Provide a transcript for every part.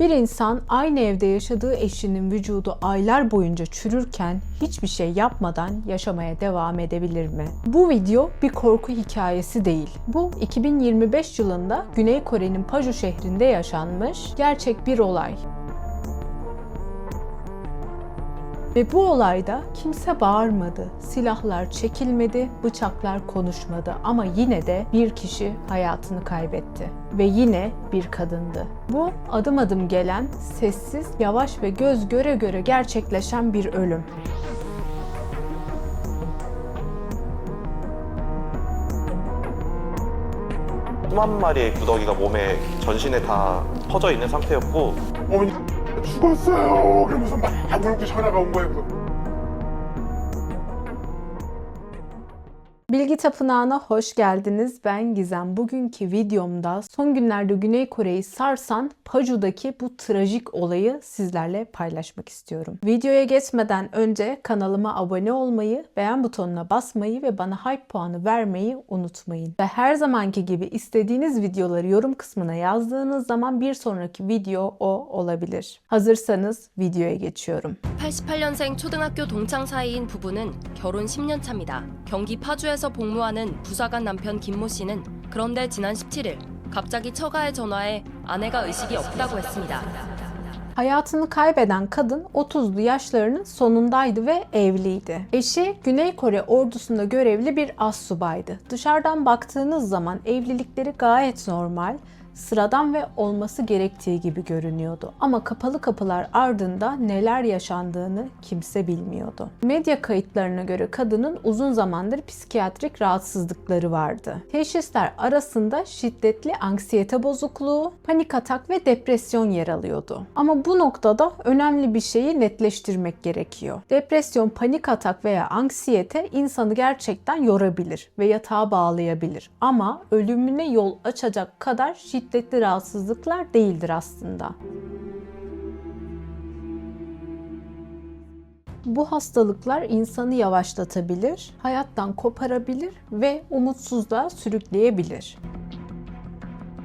Bir insan aynı evde yaşadığı eşinin vücudu aylar boyunca çürürken hiçbir şey yapmadan yaşamaya devam edebilir mi? Bu video bir korku hikayesi değil. Bu 2025 yılında Güney Kore'nin Paju şehrinde yaşanmış gerçek bir olay. Ve bu olayda kimse bağırmadı, silahlar çekilmedi, bıçaklar konuşmadı ama yine de bir kişi hayatını kaybetti. Ve yine bir kadındı. Bu adım adım gelen, sessiz, yavaş ve göz göre göre gerçekleşen bir ölüm. 수만 마리의 구더기가 몸에 전신에 다 퍼져 있는 상태였고 어머니 죽었어요. 그러면서 막 울고 전화가 온 거예요. Bilgi Tapınağı'na hoş geldiniz. Ben Gizem. Bugünkü videomda son günlerde Güney Kore'yi sarsan Paju'daki bu trajik olayı sizlerle paylaşmak istiyorum. Videoya geçmeden önce kanalıma abone olmayı, beğen butonuna basmayı ve bana hype puanı vermeyi unutmayın. Ve her zamanki gibi istediğiniz videoları yorum kısmına yazdığınız zaman bir sonraki video o olabilir. Hazırsanız videoya geçiyorum. 88년생 초등학교 동창 사이인 부부는 결혼 10년 차입니다. 경기 파주에서 복무하는 부사관 남편 김모 씨는 그런데 지난 17일 갑자기 처가의 전화에 아내가 의식이 없다고 했습니다. Hayatını kaybeden kadın 30'lu yaşlarının sonundaydı ve evliydi. Eşi Güney Kore ordusunda görevli bir astsubaydı. Dışarıdan baktığınız zaman evlilikleri gayet normal, sıradan ve olması gerektiği gibi görünüyordu. Ama kapalı kapılar ardında neler yaşandığını kimse bilmiyordu. Medya kayıtlarına göre kadının uzun zamandır psikiyatrik rahatsızlıkları vardı. Teşhisler arasında şiddetli anksiyete bozukluğu, panik atak ve depresyon yer alıyordu. Ama bu noktada önemli bir şeyi netleştirmek gerekiyor. Depresyon, panik atak veya anksiyete insanı gerçekten yorabilir ve yatağa bağlayabilir. Ama ölümüne yol açacak kadar şiddetli rahatsızlıklar değildir aslında. Bu hastalıklar insanı yavaşlatabilir, hayattan koparabilir ve umutsuzluğa sürükleyebilir.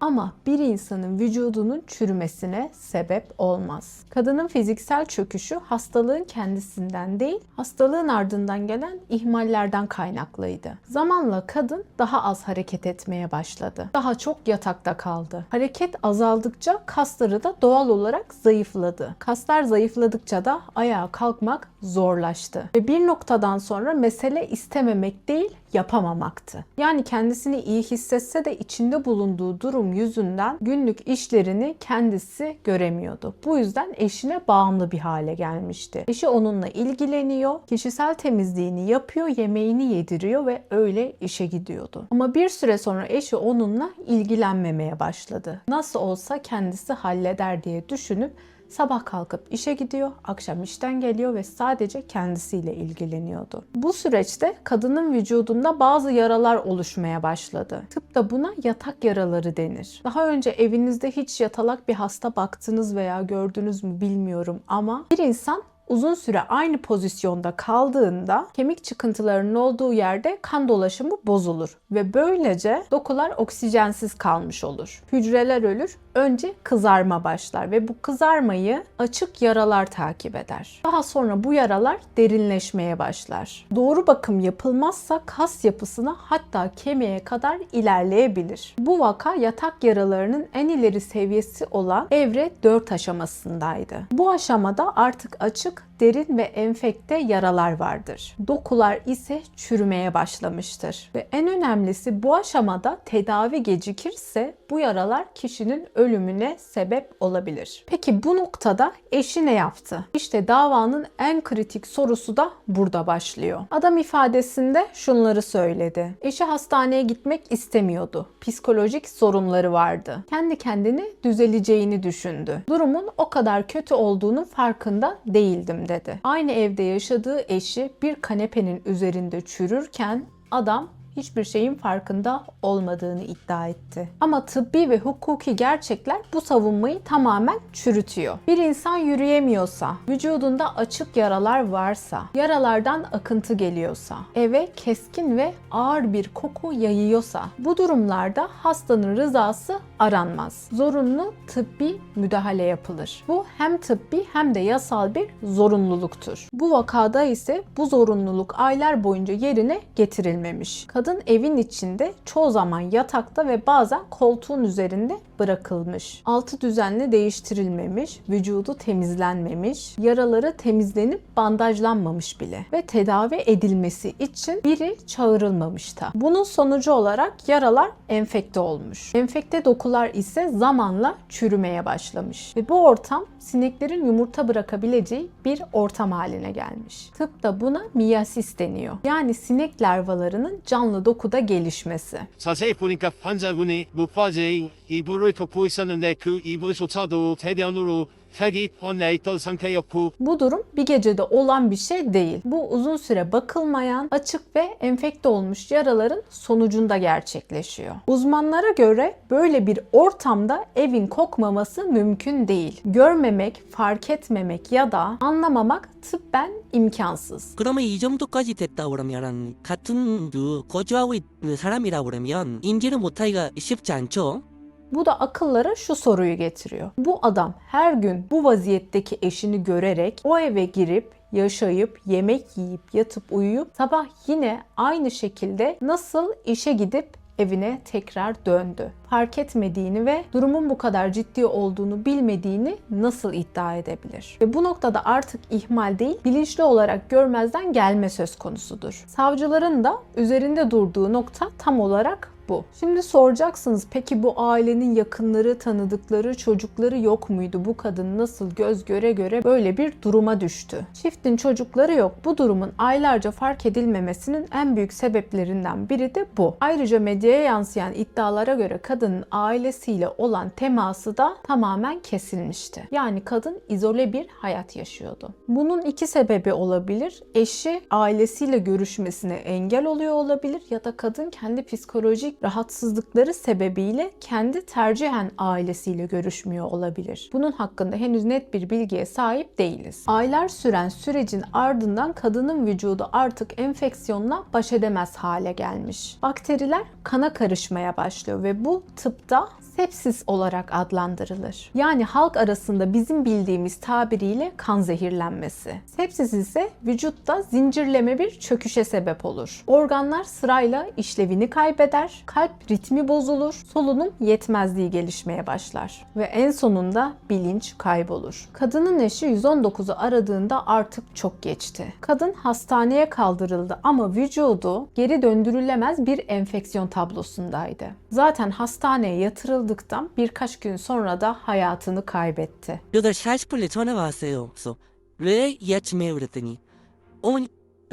Ama bir insanın vücudunun çürümesine sebep olmaz. Kadının fiziksel çöküşü hastalığın kendisinden değil, hastalığın ardından gelen ihmallerden kaynaklıydı. Zamanla kadın daha az hareket etmeye başladı. Daha çok yatakta kaldı. Hareket azaldıkça kasları da doğal olarak zayıfladı. Kaslar zayıfladıkça da ayağa kalkmak zorlaştı. Ve bir noktadan sonra mesele istememek değil, yapamamaktı. Yani kendisini iyi hissetse de içinde bulunduğu durum yüzünden günlük işlerini kendisi göremiyordu. Bu yüzden eşine bağımlı bir hale gelmişti. Eşi onunla ilgileniyor, kişisel temizliğini yapıyor, yemeğini yediriyor ve öyle işe gidiyordu. Ama bir süre sonra eşi onunla ilgilenmemeye başladı. Nasıl olsa kendisi halleder diye düşünüp Sabah kalkıp işe gidiyor, akşam işten geliyor ve sadece kendisiyle ilgileniyordu. Bu süreçte kadının vücudunda bazı yaralar oluşmaya başladı. Tıpta buna yatak yaraları denir. Daha önce evinizde hiç yatalak bir hasta baktınız veya gördünüz mü bilmiyorum ama bir insan uzun süre aynı pozisyonda kaldığında kemik çıkıntılarının olduğu yerde kan dolaşımı bozulur ve böylece dokular oksijensiz kalmış olur. Hücreler ölür, önce kızarma başlar ve bu kızarmayı açık yaralar takip eder. Daha sonra bu yaralar derinleşmeye başlar. Doğru bakım yapılmazsa kas yapısına hatta kemiğe kadar ilerleyebilir. Bu vaka yatak yaralarının en ileri seviyesi olan evre 4 aşamasındaydı. Bu aşamada artık açık derin ve enfekte yaralar vardır. Dokular ise çürümeye başlamıştır. Ve en önemlisi bu aşamada tedavi gecikirse bu yaralar kişinin ölümüne sebep olabilir. Peki bu noktada eşi ne yaptı? İşte davanın en kritik sorusu da burada başlıyor. Adam ifadesinde şunları söyledi. Eşi hastaneye gitmek istemiyordu. Psikolojik sorunları vardı. Kendi kendini düzeleceğini düşündü. Durumun o kadar kötü olduğunun farkında değildim dedi. Aynı evde yaşadığı eşi bir kanepenin üzerinde çürürken adam hiçbir şeyin farkında olmadığını iddia etti. Ama tıbbi ve hukuki gerçekler bu savunmayı tamamen çürütüyor. Bir insan yürüyemiyorsa, vücudunda açık yaralar varsa, yaralardan akıntı geliyorsa, eve keskin ve ağır bir koku yayıyorsa, bu durumlarda hastanın rızası aranmaz. Zorunlu tıbbi müdahale yapılır. Bu hem tıbbi hem de yasal bir zorunluluktur. Bu vakada ise bu zorunluluk aylar boyunca yerine getirilmemiş. Kadın evin içinde çoğu zaman yatakta ve bazen koltuğun üzerinde bırakılmış. Altı düzenli değiştirilmemiş, vücudu temizlenmemiş, yaraları temizlenip bandajlanmamış bile ve tedavi edilmesi için biri çağrılmamış da. Bunun sonucu olarak yaralar enfekte olmuş. Enfekte dokular ise zamanla çürümeye başlamış ve bu ortam sineklerin yumurta bırakabileceği bir ortam haline gelmiş. Tıpta buna miyasis deniyor. Yani sinek larvalarının canlı dokuda gelişmesi. 자세히 보니까 환자분이 무파제의 이불을 덮고 있었는데 그 이불조차도 대변으로 색이 번내 있던 상태였고 Bu durum bir gecede olan bir şey değil. Bu uzun süre bakılmayan, açık ve enfekte olmuş yaraların sonucunda gerçekleşiyor. Uzmanlara göre böyle bir ortamda evin kokmaması mümkün değil. Görmemek, fark etmemek ya da anlamamak tıbben imkansız. 그러면 이 정도까지 됐다 그러면 같은 그 거주하고 있는 사람이라 그러면 인지를 못하기가 쉽지 않죠? Bu da akıllara şu soruyu getiriyor. Bu adam her gün bu vaziyetteki eşini görerek o eve girip yaşayıp yemek yiyip yatıp uyuyup sabah yine aynı şekilde nasıl işe gidip evine tekrar döndü. Fark etmediğini ve durumun bu kadar ciddi olduğunu bilmediğini nasıl iddia edebilir? Ve bu noktada artık ihmal değil, bilinçli olarak görmezden gelme söz konusudur. Savcıların da üzerinde durduğu nokta tam olarak bu. Şimdi soracaksınız peki bu ailenin yakınları, tanıdıkları, çocukları yok muydu? Bu kadın nasıl göz göre göre böyle bir duruma düştü? Çiftin çocukları yok. Bu durumun aylarca fark edilmemesinin en büyük sebeplerinden biri de bu. Ayrıca medyaya yansıyan iddialara göre kadının ailesiyle olan teması da tamamen kesilmişti. Yani kadın izole bir hayat yaşıyordu. Bunun iki sebebi olabilir. Eşi ailesiyle görüşmesine engel oluyor olabilir ya da kadın kendi psikolojik rahatsızlıkları sebebiyle kendi tercihen ailesiyle görüşmüyor olabilir. Bunun hakkında henüz net bir bilgiye sahip değiliz. Aylar süren sürecin ardından kadının vücudu artık enfeksiyonla baş edemez hale gelmiş. Bakteriler kana karışmaya başlıyor ve bu tıpta sepsis olarak adlandırılır. Yani halk arasında bizim bildiğimiz tabiriyle kan zehirlenmesi. Sepsis ise vücutta zincirleme bir çöküşe sebep olur. Organlar sırayla işlevini kaybeder, kalp ritmi bozulur, solunum yetmezliği gelişmeye başlar ve en sonunda bilinç kaybolur. Kadının eşi 119'u aradığında artık çok geçti. Kadın hastaneye kaldırıldı ama vücudu geri döndürülemez bir enfeksiyon tablosundaydı zaten hastaneye yatırıldıktan birkaç gün sonra da hayatını kaybetti.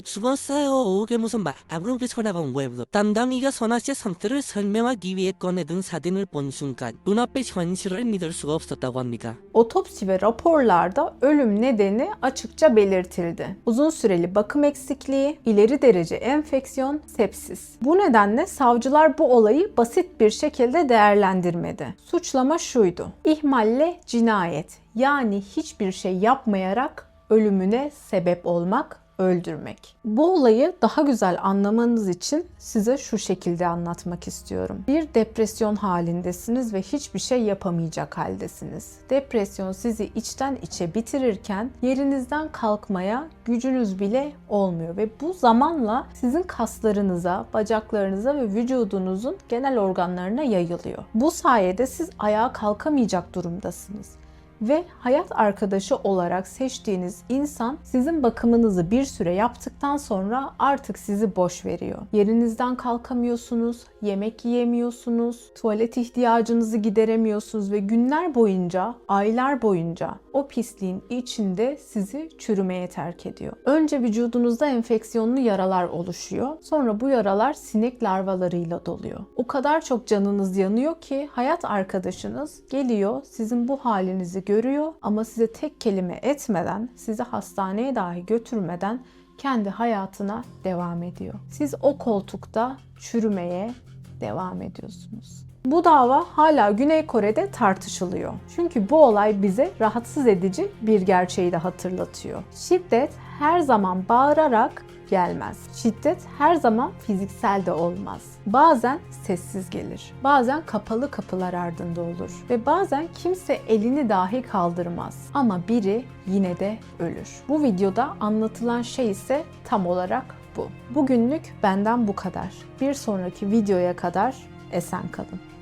죽었어요. 오게 무슨 말 아무렇게 전화가 온 거예요. 그래서 담당이가 선아 씨의 상태를 설명하기 위해 꺼내든 사진을 본 순간 눈앞의 현실을 믿을 수가 없었다고 합니다. Otopsi ve raporlarda ölüm nedeni açıkça belirtildi. Uzun süreli bakım eksikliği, ileri derece enfeksiyon, sepsis. Bu nedenle savcılar bu olayı basit bir şekilde değerlendirmedi. Suçlama şuydu. İhmalle cinayet yani hiçbir şey yapmayarak ölümüne sebep olmak öldürmek. Bu olayı daha güzel anlamanız için size şu şekilde anlatmak istiyorum. Bir depresyon halindesiniz ve hiçbir şey yapamayacak haldesiniz. Depresyon sizi içten içe bitirirken yerinizden kalkmaya gücünüz bile olmuyor ve bu zamanla sizin kaslarınıza, bacaklarınıza ve vücudunuzun genel organlarına yayılıyor. Bu sayede siz ayağa kalkamayacak durumdasınız ve hayat arkadaşı olarak seçtiğiniz insan sizin bakımınızı bir süre yaptıktan sonra artık sizi boş veriyor. Yerinizden kalkamıyorsunuz, yemek yiyemiyorsunuz, tuvalet ihtiyacınızı gideremiyorsunuz ve günler boyunca, aylar boyunca o pisliğin içinde sizi çürümeye terk ediyor. Önce vücudunuzda enfeksiyonlu yaralar oluşuyor. Sonra bu yaralar sinek larvalarıyla doluyor. O kadar çok canınız yanıyor ki hayat arkadaşınız geliyor sizin bu halinizi görüyor ama size tek kelime etmeden, sizi hastaneye dahi götürmeden kendi hayatına devam ediyor. Siz o koltukta çürümeye devam ediyorsunuz. Bu dava hala Güney Kore'de tartışılıyor. Çünkü bu olay bize rahatsız edici bir gerçeği de hatırlatıyor. Şiddet her zaman bağırarak gelmez. Şiddet her zaman fiziksel de olmaz. Bazen sessiz gelir. Bazen kapalı kapılar ardında olur ve bazen kimse elini dahi kaldırmaz. Ama biri yine de ölür. Bu videoda anlatılan şey ise tam olarak bu. Bugünlük benden bu kadar. Bir sonraki videoya kadar esen kalın.